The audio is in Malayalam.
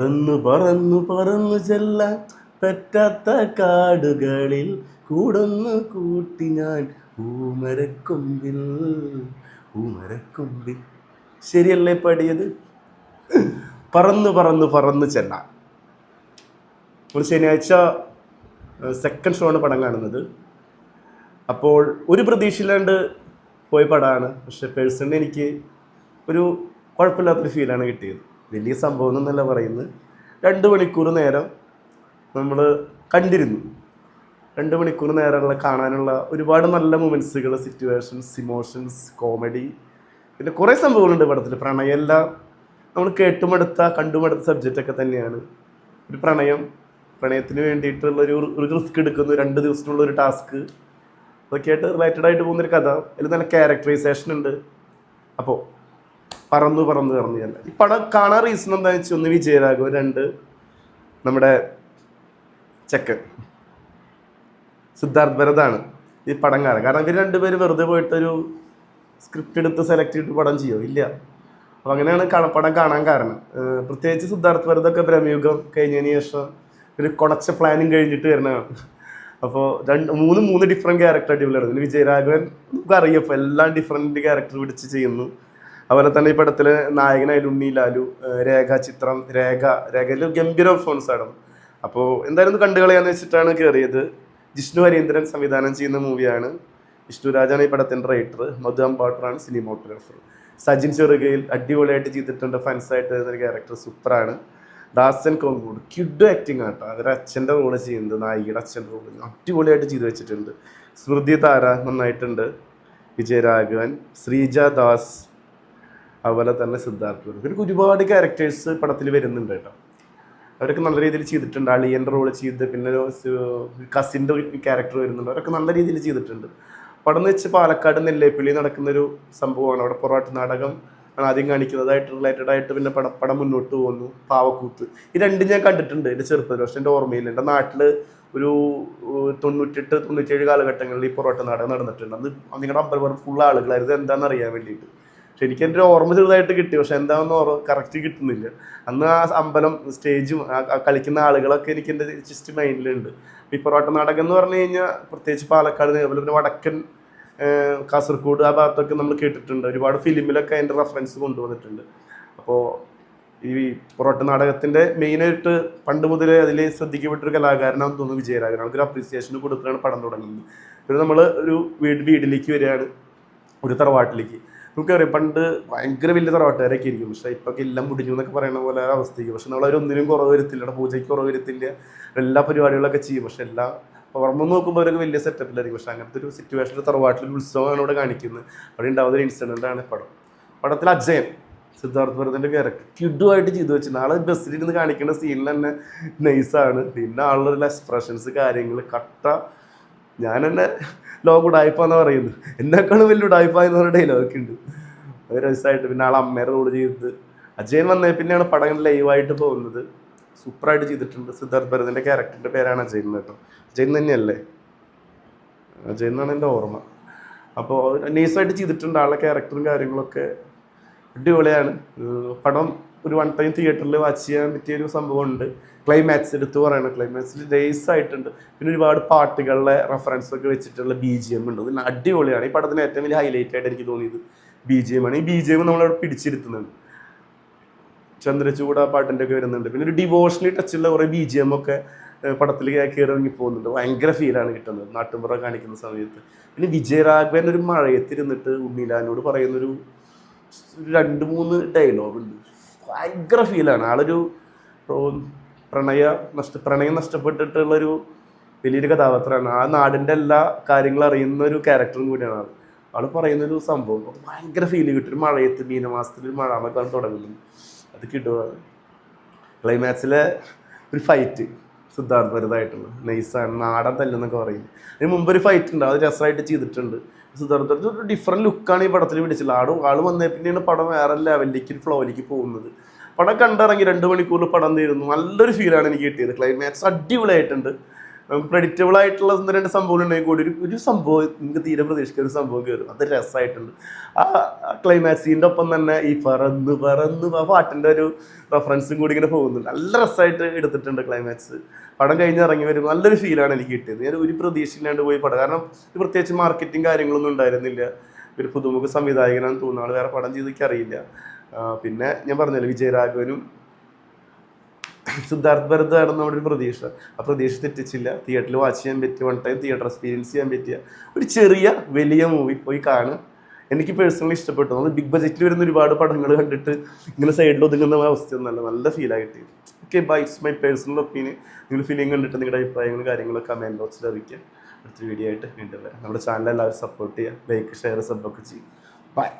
പറന്നു പറന്നു പറന്നു ചെല്ലാൻ പറ്റാത്ത കാടുകളിൽ കൂടൊന്നു കൂട്ടി ഞാൻ ഊമരക്കൊമ്പിൽ ഊമരക്കൊമ്പിൽ ശരിയല്ലേ പാടിയത്? പറന്നു പറന്നു പറന്നു ചെല്ലാം. നമ്മൾ ശനിയാഴ്ച സെക്കൻഡ് ഷോ ആണ് പടം കാണുന്നത്. അപ്പോൾ ഒരു പ്രതീക്ഷയില്ലാണ്ട് പോയ പടമാണ് പക്ഷെ പേഴ്സണലി എനിക്ക് ഒരു കുഴപ്പമില്ലാത്തൊരു ഫീലാണ് കിട്ടിയത്. വലിയ സംഭവം എന്നല്ല പറയുന്നത്. രണ്ട് മണിക്കൂർ നേരം നമ്മൾ കണ്ടിരുന്നു. രണ്ട് മണിക്കൂർ നേരമുള്ള കാണാനുള്ള ഒരുപാട് നല്ല മൊമെൻസുകൾ സിറ്റുവേഷൻസ് ഇമോഷൻസ് കോമഡി പിന്നെ കുറേ സംഭവങ്ങളുണ്ട് പടത്തിൽ പ്രണയമെല്ലാം നമ്മൾ കേട്ടുമെടുത്ത കണ്ടുമെടുത്ത സബ്ജക്റ്റൊക്കെ തന്നെയാണ്. ഒരു പ്രണയം പ്രണയത്തിന് വേണ്ടിയിട്ടുള്ള ഒരു ഒരു റിസ്ക് എടുക്കുന്ന രണ്ട് ദിവസത്തിനുള്ള ഒരു ടാസ്ക് അതൊക്കെയായിട്ട് റിലേറ്റഡ് ആയിട്ട് പോകുന്നൊരു കഥ. അതിൽ നല്ല ക്യാരക്ടറൈസേഷൻ ഉണ്ട്. അപ്പോൾ പറന്നു പറന്ന് പറന്നു ഞാൻ ഈ പടം കാണാൻ റീസൺ എന്താണെന്ന് വെച്ചാൽ ഒന്ന് വിജയരാഘവൻ രണ്ട് നമ്മുടെ ചെക്കൻ സിദ്ധാർത്ഥ് ഭരതാണ് ഈ പടം കാണാൻ. കാരണം ഇവർ രണ്ടുപേരും വെറുതെ പോയിട്ടൊരു സ്ക്രിപ്റ്റ് എടുത്ത് സെലക്ട് ചെയ്തിട്ട് പടം ചെയ്യോ? ഇല്ല. അപ്പോൾ അങ്ങനെയാണ് പടം കാണാൻ കാരണം. പ്രത്യേകിച്ച് സിദ്ധാർത്ഥ് ഭരതൊക്കെ ബ്രഹ്മയുഗം കഴിഞ്ഞതിന് ശേഷം ഒരു കുടച്ച പ്ലാനിങ് കഴിഞ്ഞിട്ട് വരുന്നതാണ് അപ്പോൾ രണ്ട് മൂന്ന് മൂന്ന് ഡിഫറെന്റ് ക്യാരക്ടർ അടിപൊളിയാണ് പിന്നെ വിജയരാഘവൻ നമുക്ക് അറിയാം അപ്പോൾ എല്ലാം ഡിഫറെന്റ് ക്യാരക്ടർ പിടിച്ച് ചെയ്യുന്നു. അതുപോലെ തന്നെ ഈ പടത്തിൽ നായകനായാലും ഉണ്ണി ലാലു രേഖ ചിത്രം രേഖ രേഖയിൽ ഗംഭീര ഫോൺസ് ആണ് അപ്പോൾ എന്തായാലും ഒന്ന് കണ്ടു കളയാന്ന് വെച്ചിട്ടാണ് കയറിയത് ജിഷ്ണു ഹരീന്ദ്രൻ സംവിധാനം ചെയ്യുന്ന മൂവിയാണ് വിഷ്ണുരാജാണ് ഈ പടത്തിന്റെ റൈറ്റർ മധു അമ്പാട്ടറാണ് സിനിമോട്ടോഗ്രാഫർ സജിൻ ചെറുകയിൽ അടിപൊളിയായിട്ട് ചെയ്തിട്ടുണ്ട് ഫൻസായിട്ട് ക്യാരക്ടർ സൂപ്പറാണ് ദാസൻ കോങ്കൂട് കിഡ് ആക്ടിങ് ആട്ടോ അവരുടെ അച്ഛന്റെ റോൾ ചെയ്യുന്നത് നായികയുടെ അച്ഛന്റെ റോൾ അടിപൊളിയായിട്ട് ചെയ്തു വെച്ചിട്ടുണ്ട്. സ്മൃതി താര നന്നായിട്ടുണ്ട്. വിജയരാഘവൻ ശ്രീജ ദാസ് അതുപോലെ തന്നെ സിദ്ധാർത്ഥ് വരും ഇവർക്ക് ഒരുപാട് ക്യാരക്ടേഴ്സ് പടത്തിൽ വരുന്നുണ്ട് കേട്ടോ. അവരൊക്കെ നല്ല രീതിയിൽ ചെയ്തിട്ടുണ്ട്. അളിയന്റെ റോൾ ചെയ്ത് പിന്നെ കസിന്റെ ക്യാരക്ടർ വരുന്നുണ്ട്. അവരൊക്കെ നല്ല രീതിയിൽ ചെയ്തിട്ടുണ്ട്. പടം എന്ന് വെച്ച് പാലക്കാട് നെല്ലേപ്പള്ളി നടക്കുന്നൊരു സംഭവമാണ്. അവിടെ പൊറാട്ട് നാടകം ആണ് ആദ്യം കാണിക്കുന്നതായിട്ട് റിലേറ്റഡ് ആയിട്ട് പിന്നെ പടം പടം മുന്നോട്ട് പോകുന്നു. പാവക്കൂത്ത്. ഈ രണ്ടും ഞാൻ കണ്ടിട്ടുണ്ട് എന്റെ ചെറുപ്പത്തിൽ. പക്ഷെ എന്റെ ഓർമ്മയില്ല. എന്റെ നാട്ടിൽ ഒരു തൊണ്ണൂറ്റെട്ട് തൊണ്ണൂറ്റേഴ് കാലഘട്ടങ്ങളിൽ ഈ പൊറോട്ട നാടകം നടന്നിട്ടുണ്ട്. അത് നിങ്ങളുടെ അമ്പലപ്പുറം ഫുൾ ആളുകളായിരുന്നു. എന്താണെന്ന് അറിയാൻ വേണ്ടിയിട്ട്. എനിക്ക് എന്റെ ഓർമ്മ ചെറുതായിട്ട് കിട്ടി. പക്ഷെ എന്താണെന്ന് ഓർമ്മ കറക്റ്റ് കിട്ടുന്നില്ല. അന്ന് ആ അമ്പലം സ്റ്റേജും കളിക്കുന്ന ആളുകളൊക്കെ എനിക്ക് എന്റെ ജസ്റ്റ് മൈൻഡിലുണ്ട് ഈ പൊറോട്ട നാടകം എന്ന് പറഞ്ഞു കഴിഞ്ഞാൽ പ്രത്യേകിച്ച് പാലക്കാട് അതുപോലെ പിന്നെ വടക്കൻ കാസർഗോഡ് ആ ഭാഗത്തൊക്കെ നമ്മൾ കേട്ടിട്ടുണ്ട്. ഒരുപാട് ഫിലിമിലൊക്കെ അതിന്റെ റെഫറൻസ് കൊണ്ടുവന്നിട്ടുണ്ട്. അപ്പോൾ ഈ പൊറോട്ട നാടകത്തിന്റെ മെയിനായിട്ട് പണ്ട് മുതലേ അതിൽ ശ്രദ്ധിക്കപ്പെട്ടൊരു കലാകാരനാണെന്ന് തോന്നുന്നു വിജയരാഘവൻ. ആൾക്കൊരു അപ്രീസിയേഷൻ കൊടുത്തിട്ടാണ് പടം തുടങ്ങുന്നത്. പിന്നെ നമ്മൾ ഒരു വീട് വീടിലേക്ക് വരികയാണ്. ഒരു തറവാട്ടിലേക്ക്. നമുക്കറിയാം പണ്ട് ഭയങ്കര വലിയ തറവാട്ടുകാരൊക്കെ ആയിരിക്കും. പക്ഷേ ഇപ്പൊ എല്ലാം മുടിഞ്ഞു എന്നൊക്കെ പറയുന്ന പോലെ അവസ്ഥയ്ക്ക് പക്ഷെ നമ്മൾ ഒന്നിനും കുറവ് വരുത്തില്ല. പൂജയ്ക്ക് കുറവ് വരുത്തില്ല. എല്ലാ പരിപാടികളൊക്കെ ചെയ്യും. പക്ഷെ എല്ലാം പുറമെ നോക്കുമ്പോൾ അവരൊക്കെ വലിയ സെറ്റപ്പിലായിരിക്കും പക്ഷെ അങ്ങനത്തെ ഒരു സിറ്റുവേഷനിൽ തറവാട്ടിൽ ഉത്സവമാണ് ഇവിടെ കാണിക്കുന്നത്. അവിടെ ഉണ്ടാവുന്ന ഒരു ഇൻസിഡന്റ് ആണ് പടം. പടത്തിൽ അജയൻ സിദ്ധാർത്ഥ് ഭരതന്റെ ക്യാരക്ടർ കിഡുമായിട്ട് ചെയ്തു വെച്ചു. ആൾ ബസ്സിലിരുന്ന് കാണിക്കുന്ന സീനിൽ തന്നെ നൈസാണ് പിന്നെ ആളുടെ എക്സ്പ്രഷൻസ് കാര്യങ്ങൾ കട്ട ഞാൻ എന്നെ ലോക ഉടായ്പാന്ന് പറയുന്നത്. എന്നെക്കാളും വലിയ ഉടായ്പ എന്ന് പറഞ്ഞ ഡയലോഗ് ഉണ്ട്. അത് രസമായിട്ട് പിന്നെ ആൾ അമ്മേരെ കൂടെ ചെയ്തത് അജയൻ വന്നേ പിന്നെയാണ് പടങ്ങൾ ലൈവായിട്ട് പോകുന്നത്. സൂപ്പറായിട്ട് ചെയ്തിട്ടുണ്ട്. സിദ്ധാർത്ഥ് ഭരതന്റെ ക്യാരക്ടറിന്റെ പേരാണ് അജയൻ കേട്ടോ. അജയൻ തന്നെയല്ലേ? അജയൻ എന്നാണ് എന്റെ ഓർമ്മ. അപ്പോൾ നൈസായിട്ട് ചെയ്തിട്ടുണ്ട് ആളുടെ ക്യാരക്ടറും കാര്യങ്ങളൊക്കെ. അടിപൊളിയാണ്. പടം ഒരു വൺ ടൈം തിയേറ്ററിൽ വാച്ച് ചെയ്യാൻ പറ്റിയ ഒരു സംഭവമുണ്ട്. ക്ലൈമാക്സ് എടുത്ത് പറയണം. ക്ലൈമാക്സിൽ ഡേയ്സ് ആയിട്ടുണ്ട്. പിന്നെ ഒരുപാട് പാട്ടുകളിലെ റെഫറൻസ് ഒക്കെ വെച്ചിട്ടുള്ള ബി ജി എം ഉണ്ട്. പിന്നെ അടിപൊളിയാണ്. ഈ പടത്തിന് ഏറ്റവും വലിയ ഹൈലൈറ്റ് ആയിട്ട് എനിക്ക് തോന്നിയത് ബി ജി എം ആണ്. ഈ ബി ജി എം നമ്മളവിടെ പിടിച്ചിരുത്തുന്നുണ്ട്. ചന്ദ്രചൂട പാട്ടിന്റെ ഒക്കെ വരുന്നുണ്ട്. പിന്നെ ഒരു ഡിവോഷണലി ടച്ചുള്ള കുറേ ബി ജി എം ഒക്കെ പടത്തിൽ കയറി ഇറങ്ങി പോകുന്നുണ്ട്. ഭയങ്കര ഫീലാണ് കിട്ടുന്നത്. നാട്ടുമ്പുറം കാണിക്കുന്ന സമയത്ത്. പിന്നെ വിജയരാഘവൻ ഒരു മഴയത്തിരുന്നിട്ട് ഉണ്ണിലാനോട് പറയുന്നൊരു രണ്ട് മൂന്ന് ഡയലോഗ് ഉണ്ട്. ഭയങ്കര ഫീലാണ് ആളൊരു പ്രോ- പ്രണയ നഷ്ട പ്രണയം നഷ്ടപ്പെട്ടിട്ടുള്ളൊരു വലിയൊരു കഥാപാത്രമാണ്. ആ നാടിന്റെ എല്ലാ കാര്യങ്ങളും അറിയുന്ന ഒരു ക്യാരക്ടറും കൂടിയാണ് ആൾ ആൾ പറയുന്നൊരു സംഭവം ഭയങ്കര ഫീൽ കിട്ടും. ഒരു മഴയത്ത് മീനമാസത്തിൽ ഒരു എന്നൊക്കെ തുടങ്ങുന്നു അത് കിട്ടുക ക്ലൈമാക്സിലെ ഒരു ഫൈറ്റ് സിദ്ധാർത്ഥ് ഭരതായിട്ടുള്ള നൈസാണ് നാടൻ തല്ലെന്നൊക്കെ പറയും. അതിന് മുമ്പ് ഒരു ഫൈറ്റ് ഉണ്ട്. അത് രസമായിട്ട് ചെയ്തിട്ടുണ്ട്. സിദ്ധാർത്ഥ ഒരു ഡിഫറെന്റ് ലുക്കാണ് ഈ പടത്തിൽ പിടിച്ചിട്ടുള്ളത്. ആടും ആൾ വന്നേ പിന്നെയാണ് പടം വേറെ ലെവലിലേക്ക് ഫ്ലോയിലേക്ക് പോകുന്നത്. പടം കണ്ടിറങ്ങി രണ്ട് മണിക്കൂറിൽ പടം തീരുന്നു. നല്ലൊരു ഫീലാണ് എനിക്ക് കിട്ടിയത്. ക്ലൈമാക്സ് അടിപൊളിയായിട്ടുണ്ട്. പ്രെഡിക്റ്റബിൾ ആയിട്ടുള്ള രണ്ട് സംഭവം ഉണ്ടെങ്കിൽ കൂടി ഒരു ഒരു സംഭവം നിങ്ങൾക്ക് തീരെ പ്രതീക്ഷിക്കുന്ന ഒരു സംഭവം കയറും അത് രസമായിട്ടുണ്ട് ആ ക്ലൈമാക്സിന്റെ ഒപ്പം തന്നെ ഈ പറന്ന് പറന്ന് ആ പാട്ടിന്റെ ഒരു റെഫറൻസും കൂടി ഇങ്ങനെ പോകുന്നുണ്ട്. നല്ല രസമായിട്ട് എടുത്തിട്ടുണ്ട് ക്ലൈമാക്സ് പടം കഴിഞ്ഞ് ഇറങ്ങി വരും നല്ലൊരു ഫീലാണ് എനിക്ക് കിട്ടിയത്. ഞാൻ ഒരു പ്രതീക്ഷയില്ലാണ്ട് പോയി പടം. കാരണം പ്രത്യേകിച്ച് മാർക്കറ്റിംഗ് കാര്യങ്ങളൊന്നും ഉണ്ടായിരുന്നില്ല. ഒരു പുതുമുഖ സംവിധായകനാണെന്ന് തോന്നുന്ന. ആൾ വേറെ പടം ചെയ്തൊക്കെ അറിയില്ല പിന്നെ ഞാൻ പറഞ്ഞല്ലോ വിജയരാഘവനും സിദ്ധാർത്ഥ് ഭരതാണ് നമ്മുടെ ഒരു പ്രതീക്ഷ. ആ പ്രതീക്ഷ തെറ്റിച്ചില്ല. തിയേറ്ററിൽ വാച്ച് ചെയ്യാൻ പറ്റിയ വൺ ടൈം തിയേറ്റർ എക്സ്പീരിയൻസ് ചെയ്യാൻ പറ്റിയ ഒരു ചെറിയ വലിയ മൂവി പോയി കാണുക എനിക്ക് പേഴ്സണലി ഇഷ്ടപ്പെട്ടു. നമ്മൾ ബിഗ് ബജറ്റിൽ വരുന്ന ഒരുപാട് പടങ്ങൾ കണ്ടിട്ട് ഇങ്ങനെ സൈഡിൽ ഒതുങ്ങുന്ന അവസ്ഥയൊന്നുമല്ല. നല്ല ഫീൽ ആയിട്ട് okay bye it's my personal opinion നിങ്ങൾ ഫിലിം കണ്ടിട്ട് നിങ്ങളുടെ അഭിപ്രായങ്ങളും കാര്യങ്ങളൊക്കെ കമന്റ് ബോക്സിൽ അറിയിക്കുക. അടുത്ത വീഡിയോ ആയിട്ട് വീണ്ടും വരാം. നമ്മുടെ ചാനൽ എല്ലാവരും സപ്പോർട്ട് ചെയ്യുക. ലൈക്ക് ഷെയർ സബ്ബൊക്കെ ചെയ്യും. ബൈ